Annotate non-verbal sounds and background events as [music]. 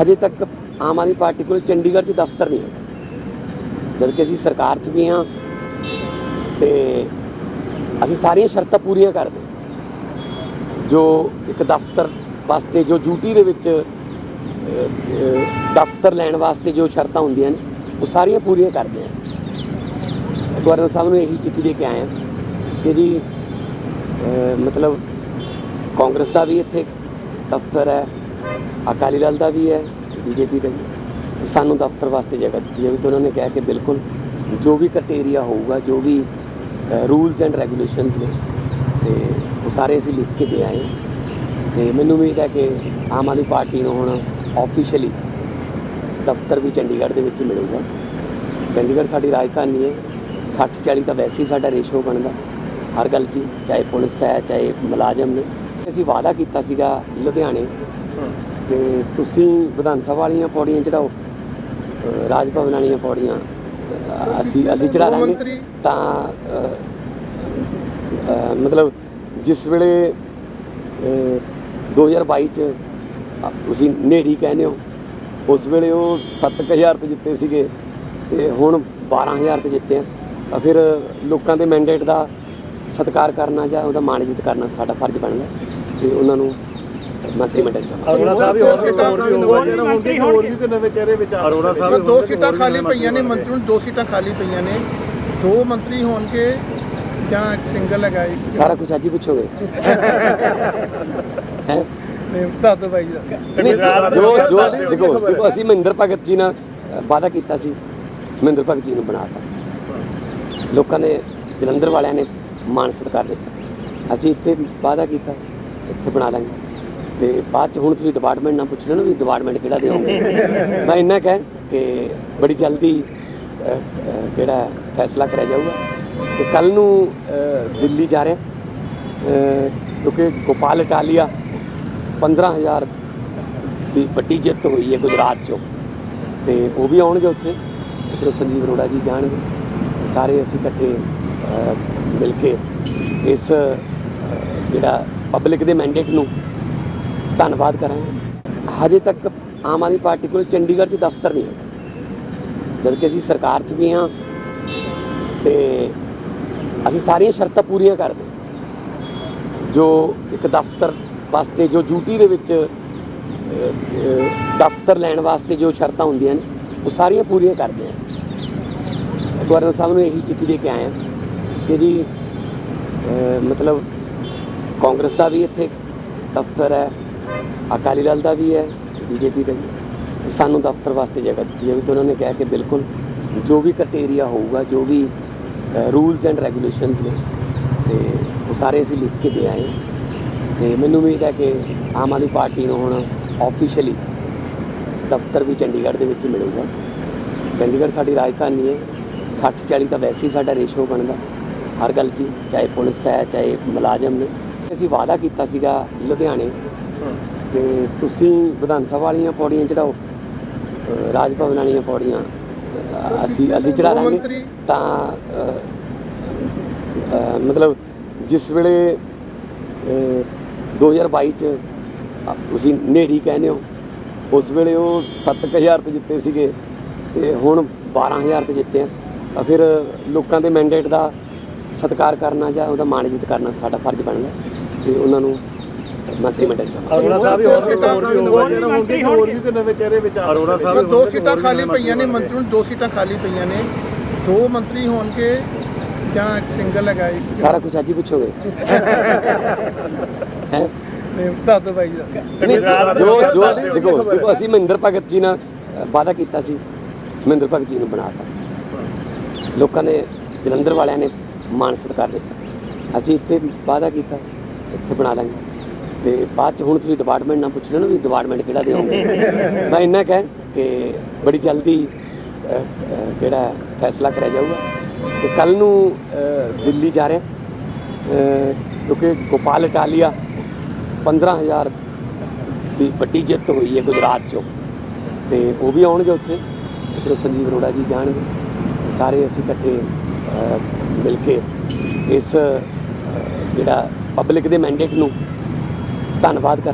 ਹਜੇ ਤੱਕ ਆਮ ਆਦਮੀ ਪਾਰਟੀ ਕੋਲ ਚੰਡੀਗੜ੍ਹ 'ਚ ਦਫ਼ਤਰ ਨਹੀਂ ਹੈ ਜਦ ਕਿ ਅਸੀਂ ਸਰਕਾਰ 'ਚ ਵੀ ਹਾਂ ਤੇ ਅਸੀਂ ਸਾਰੀਆਂ ਸ਼ਰਤਾਂ ਪੂਰੀਆਂ ਕਰਦੇ ਹਾਂ। ਜੋ ਇੱਕ ਦਫ਼ਤਰ ਵਾਸਤੇ ਜੋ ਡਿਊਟੀ ਦੇ ਵਿੱਚ ਦਫ਼ਤਰ ਲੈਣ ਵਾਸਤੇ ਜੋ ਸ਼ਰਤਾਂ ਹੁੰਦੀਆਂ ਨੇ, ਉਹ ਸਾਰੀਆਂ ਪੂਰੀਆਂ ਕਰਦੇ ਹਾਂ ਅਸੀਂ ਗਵਰਨਰ ਸਾਹਿਬ ਨੂੰ ਇਹੀ ਚਿੱਠੀ ਦੇ ਕੇ ਆਏ ਹਾਂ ਕਿ ਜੀ ਮਤਲਬ ਕਾਂਗਰਸ ਦਾ ਵੀ ਇੱਥੇ ਦਫ਼ਤਰ ਹੈ ਅਕਾਲੀ ਦਲ ਦਾ ਵੀ ਹੈ, ਬੀਜੇਪੀ ਦਾ ਵੀ ਸਾਨੂੰ ਦਫ਼ਤਰ ਵਾਸਤੇ ਜਗ੍ਹਾ ਦਿੱਤੀ ਜਾਵੇ ਤਾਂ ਉਹਨਾਂ ਨੇ ਕਿਹਾ ਕਿ ਬਿਲਕੁਲ ਜੋ ਵੀ ਕ੍ਰਾਈਟੇਰੀਆ ਹੋਊਗਾ, ਜੋ ਵੀ ਰੂਲਸ ਐਂਡ ਰੈਗੂਲੇਸ਼ਨਸ ਨੇ, ਤੇ ਉਹ ਸਾਰੇ ਅਸੀਂ ਲਿਖ ਕੇ ਦੇ ਆਏ ਹਾਂ। ਤੇ ਮੈਨੂੰ ਉਮੀਦ ਹੈ ਕਿ ਆਮ ਆਦਮੀ ਪਾਰਟੀ ਨੂੰ ਹੁਣ ਆਫੀਸ਼ੀਅਲੀ ਦਫ਼ਤਰ ਵੀ ਚੰਡੀਗੜ੍ਹ ਦੇ ਵਿੱਚ ਮਿਲੂਗਾ। ਚੰਡੀਗੜ੍ਹ ਸਾਡੀ ਰਾਜਧਾਨੀ ਹੈ 60 40 ਤਾਂ ਵੈਸੇ ਹੀ ਸਾਡਾ ਰੇਸ਼ੋ ਬਣਦਾ। ਹਰ ਗੱਲ 'ਚ ਚਾਹੇ ਪੁਲਿਸ ਹੈ, ਚਾਹੇ ਮੁਲਾਜ਼ਮ ਨੇ। ਅਸੀਂ ਵਾਅਦਾ ਕੀਤਾ ਸੀਗਾ ਲੁਧਿਆਣੇ ਕਿ ਤੁਸੀਂ ਵਿਧਾਨ ਸਭਾ ਵਾਲੀਆਂ ਪੌੜੀਆਂ ਚੜਾਓ ਰਾਜ ਭਵਨ ਵਾਲੀਆਂ ਪੌੜੀਆਂ ਅਸੀਂ ਅਸੀਂ ਚੜਾ ਮੰਤਰੀ- ਤਾਂ ਮਤਲਬ ਜਿਸ ਵੇਲੇ ਅਹ, 2022 ਚ ਤੁਸੀਂ ਨੇਰੀ ਕਹਿੰਦੇ ਹੋ ਉਸ ਵੇਲੇ ਉਹ 7000 ਤੇ ਜਿੱਤੇ ਸੀਗੇ ਤੇ ਹੁਣ 12000 ਤੇ ਜਿੱਤੇ ਆ। ਤਾਂ ਫਿਰ ਲੋਕਾਂ ਦੇ ਮੈਂਡੇਟ ਦਾ ਸਤਿਕਾਰ ਕਰਨਾ ਜਾਂ ਉਹਦਾ ਮਾਣ ਇੱਜ਼ਤ ਕਰਨਾ ਸਾਡਾ ਫਰਜ਼ ਬਣਦਾ ਤੇ ਉਹਨਾਂ ਨੂੰ ਮੰਤਰੀ ਮੰਡਲ ਚ। ਅਰੋੜਾ ਸਾਹਿਬ ਵੀ ਹੋਰ ਹੋਰ ਵੀ ਹੋਊਗਾ ਜਿਹੜਾ ਹੁਣ ਕਿ ਹੋਰ ਵੀ ਕੋਈ ਨਵੇਂ ਚਿਹਰੇ ਵਿੱਚ ਆ ਅਰੋੜਾ ਸਾਹਿਬ ਵੀ ਦੋ ਹੋਣਗੇ, ਸੀਟਾਂ ਹੋਰ ਵੀ ਖਾਲੀ ਪਈਆਂ ਨੇ ਮੰਤਰੀ ਨੂੰ ਦੋ ਸੀਟਾਂ ਖਾਲੀ ਪਈਆਂ ਨੇ। ਦੋ ਮੰਤਰੀ ਹੋਣਗੇ ਜਾਂ ਸਿੰਗਲ ਹੈਗਾ ਇੱਕ। ਸਾਰਾ ਕੁਝ ਅੱਜ ਹੀ ਪੁੱਛੋਗੇ? ਹੈ? ਨੇ ਦੱਸ ਦਿਓ ਬਾਈ ਜੀ। ਨਹੀਂ ਜੋ ਜੋ ਦੇਖੋ ਦੇਖੋ ਅਸੀਂ ਮਹਿੰਦਰ ਭਗਤ ਜੀ ਨਾਲ ਵਾਅਦਾ ਕੀਤਾ ਸੀ। ਮਹਿੰਦਰ ਭਗਤ ਜੀ ਨੂੰ ਬਣਾਤਾ। ਲੋਕਾਂ ਨੇ ਜਲੰਧਰ ਵਾਲਿਆਂ ਨੇ ਮਾਣ ਸਤਿਕਾਰ ਦਿੱਤਾ। ਅਸੀਂ ਇੱਥੇ ਵਾਅਦਾ ਕੀਤਾ ਇੱਥੇ ਬਣਾ ਲਾਂਗੇ ਤੇ ਬਾਅਦ ਚ ਹੁਣ ਤੁਸੀਂ ਡਿਪਾਰਟਮੈਂਟ ਨਾਲ ਪੁੱਛ ਲੈਣਾ ਵੀ ਡਿਪਾਰਟਮੈਂਟ ਕਿਹੜਾ ਦਿਓਗੇ ਮੈਂ ਇੰਨਾ ਕਹਿ ਕਿ ਬੜੀ ਜਲਦੀ ਅ, ਜਿਹੜਾ ਫੈਸਲਾ ਕਰਿਆ ਜਾਊਗਾ। ਤੇ ਕੱਲ ਨੂੰ ਦਿੱਲੀ ਜਾ ਰਹੇ। ਕਿਉਂਕਿ ਗੋਪਾਲ ਇਟਾਲੀਆ 15000 ਦੀ ਵੱਡੀ ਜਿੱਤ ਹੋਈ ਹੈ ਗੁਜਰਾਤ ਚੋਂ। ਤੇ ਉਹ ਵੀ ਆਉਣਗੇ ਉੱਥੇ। ਫਿਰ ਸੰਜੀਵ ਅਰੋੜਾ ਜੀ ਜਾਣਗੇ। ਸਾਰੇ ਅਸੀਂ ਇਕੱਠੇ ਮਿਲ ਕੇ ਇਸ ਜਿਹੜਾ ਪਬਲਿਕ ਦੇ ਮੈਂਡੇਟ ਨੂੰ ਧੰਨਵਾਦ ਕਰਾਂਗੇ ਹਜੇ ਤੱਕ ਆਮ ਆਦਮੀ ਪਾਰਟੀ ਕੋਲ ਚੰਡੀਗੜ੍ਹ 'ਚ ਦਫ਼ਤਰ ਨਹੀਂ ਹੈ। ਜਦ ਕਿ ਅਸੀਂ ਸਰਕਾਰ 'ਚ ਵੀ ਹਾਂ ਤੇ ਅਸੀਂ ਸਾਰੀਆਂ ਸ਼ਰਤਾਂ ਪੂਰੀਆਂ ਕਰਦੇ ਜੋ ਇੱਕ ਦਫ਼ਤਰ ਵਾਸਤੇ, ਜੋ ਡਿਊਟੀ ਦੇ ਵਿੱਚ ਦਫ਼ਤਰ ਲੈਣ ਵਾਸਤੇ ਜੋ ਸ਼ਰਤਾਂ ਹੁੰਦੀਆਂ ਨੇ, ਉਹ ਸਾਰੀਆਂ ਪੂਰੀਆਂ ਕਰਦੇ ਹਾਂ ਅਸੀਂ। ਗਵਰਨਰ ਸਾਹਿਬ ਨੂੰ ਇਹੀ ਚਿੱਠੀ ਦੇ ਕੇ ਆਏ ਹਾਂ ਕਿ ਜੀ ਮਤਲਬ ਕਾਂਗਰਸ ਦਾ ਵੀ ਇੱਥੇ ਦਫ਼ਤਰ ਹੈ ਅਕਾਲੀ ਦਲ ਦਾ ਵੀ ਹੈ, ਬੀਜੇਪੀ ਦਾ ਵੀ ਸਾਨੂੰ ਦਫ਼ਤਰ ਵਾਸਤੇ ਜਗ੍ਹਾ ਦਿੱਤੀ ਜਾਵੇ ਤਾਂ ਉਹਨਾਂ ਨੇ ਕਿਹਾ ਕਿ ਬਿਲਕੁਲ ਜੋ ਵੀ ਕ੍ਰਾਈਟੇਰੀਆ ਹੋਊਗਾ, ਜੋ ਵੀ ਰੂਲਸ ਐਂਡ ਰੈਗੂਲੇਸ਼ਨਸ ਨੇ, ਤੇ ਉਹ ਸਾਰੇ ਅਸੀਂ ਲਿਖ ਕੇ ਦੇ ਆਏ ਹਾਂ। ਤੇ ਮੈਨੂੰ ਉਮੀਦ ਹੈ ਕਿ ਆਮ ਆਦਮੀ ਪਾਰਟੀ ਨੂੰ ਹੁਣ ਆਫੀਸ਼ੀਅਲੀ ਦਫ਼ਤਰ ਵੀ ਚੰਡੀਗੜ੍ਹ ਦੇ ਵਿੱਚ ਮਿਲੂਗਾ। ਚੰਡੀਗੜ੍ਹ ਸਾਡੀ ਰਾਜਧਾਨੀ ਹੈ 60 40 ਤਾਂ ਵੈਸੇ ਹੀ ਸਾਡਾ ਰੇਸ਼ੋ ਬਣਦਾ। ਹਰ ਗੱਲ 'ਚ ਚਾਹੇ ਪੁਲਿਸ ਹੈ, ਚਾਹੇ ਮੁਲਾਜ਼ਮ ਨੇ। ਅਸੀਂ ਵਾਅਦਾ ਕੀਤਾ ਸੀਗਾ ਲੁਧਿਆਣੇ ਕਿ ਤੁਸੀਂ ਵਿਧਾਨ ਸਭਾ ਵਾਲੀਆਂ ਪੌੜੀਆਂ ਚੜਾਓ ਰਾਜ ਭਵਨ ਵਾਲੀਆਂ ਪੌੜੀਆਂ ਅਸੀਂ ਅਸੀਂ ਚੜਾ ਮੰਤਰੀ- ਤਾਂ ਮਤਲਬ ਜਿਸ ਵੇਲੇ ਅਹ, 2022 ਚ ਤੁਸੀਂ ਨੇਰੀ ਕਹਿੰਦੇ ਹੋ ਉਸ ਵੇਲੇ ਉਹ 7000 ਤੇ ਜਿੱਤੇ ਸੀਗੇ ਤੇ ਹੁਣ 12000 ਤੇ ਜਿੱਤੇ ਆ। ਤਾਂ ਫਿਰ ਲੋਕਾਂ ਦੇ ਮੈਂਡੇਟ ਦਾ ਸਤਿਕਾਰ ਕਰਨਾ ਜਾਂ ਉਹਦਾ ਮਾਣ ਇੱਜ਼ਤ ਕਰਨਾ ਸਾਡਾ ਫਰਜ਼ ਬਣਦਾ ਤੇ ਉਹਨਾਂ ਨੂੰ ਮੰਤਰੀ ਮੰਡਲ ਚ। ਅਰੋੜਾ ਸਾਹਿਬ ਵੀ ਹੋਰ ਹੋਰ ਵੀ ਹੋਊਗਾ। ਜਿਹੜਾ ਹੁਣ ਕਿ ਹੋਰ ਵੀ ਕੋਈ ਨਵੇਂ ਚਿਹਰੇ ਵਿੱਚ ਆ ਅਰੋੜਾ ਸਾਹਿਬ ਦੋ ਹੋਣਗੇ, ਸੀਟਾਂ ਖਾਲੀ ਪਈਆਂ ਨੇ ਮੰਤਰੀ ਨੂੰ ਦੋ ਸੀਟਾਂ ਖਾਲੀ ਪਈਆਂ ਨੇ। ਦੋ ਮੰਤਰੀ ਹੋਣਗੇ ਜਾਂ ਸਿੰਗਲ ਹੈਗਾ ਇੱਕ। ਸਾਰਾ ਕੁਝ ਅੱਜ ਹੀ ਪੁੱਛੋਗੇ? [laughs] ਹੈ? ਦੱਸ ਦਿਓ ਬਾਈ ਜੀ। ਜੋ ਦੇਖੋ ਦੇਖੋ ਅਸੀਂ ਮਹਿੰਦਰ ਭਗਤ ਜੀ ਨਾਲ ਵਾਅਦਾ ਕੀਤਾ ਸੀ। ਮਹਿੰਦਰ ਭਗਤ ਜੀ ਨੂੰ ਬਣਾਤਾ। ਲੋਕਾਂ ਨੇ ਜਲੰਧਰ ਵਾਲਿਆਂ ਨੇ ਮਾਣ ਸਤਿਕਾਰ ਦਿੱਤਾ। ਅਸੀਂ ਇੱਥੇ ਵਾਅਦਾ ਕੀਤਾ ਇੱਥੇ ਬਣਾ ਲਾਂਗੇ। ਤੇ ਬਾਅਦ ਚ ਹੁਣ ਤੁਸੀਂ ਡਿਪਾਰਟਮੈਂਟ ਨਾਲ ਪੁੱਛ ਹੋ ਵੀ ਡਿਪਾਰਟਮੈਂਟ ਕਿਹੜਾ ਦਿਓਗੇ [laughs] ਮੈਂ ਇੰਨਾ ਕਹਿ ਕਿ ਬੜੀ ਜਲਦੀ ਜਿਹੜਾ ਫੈਸਲਾ ਕਰਿਆ ਜਾਊਗਾ। ਤੇ ਕੱਲ ਨੂੰ ਦਿੱਲੀ ਜਾ ਰਹੇ। ਕਿਉਂਕਿ ਗੋਪਾਲ ਇਟਾਲੀਆ 15000 ਦੀ ਵੱਡੀ ਜਿੱਤ ਹੋਈ ਹੈ ਗੁਜਰਾਤ ਚੋਂ। ਤੇ ਉਹ ਵੀ ਆਉਣਗੇ ਉੱਥੇ। ਤੇ ਸੰਜੀਵ ਅਰੋੜਾ ਜੀ ਜਾਣਗੇ। ਸਾਰੇ ਅਸੀਂ ਇਕੱਠੇ ਮਿਲ ਕੇ ਇਸ ਜਿਹੜਾ ਪਬਲਿਕ ਦੇ ਮੈਂਡੇਟ ਨੂੰ ਧੰਨਵਾਦ ਕਰਾਂਗੇ।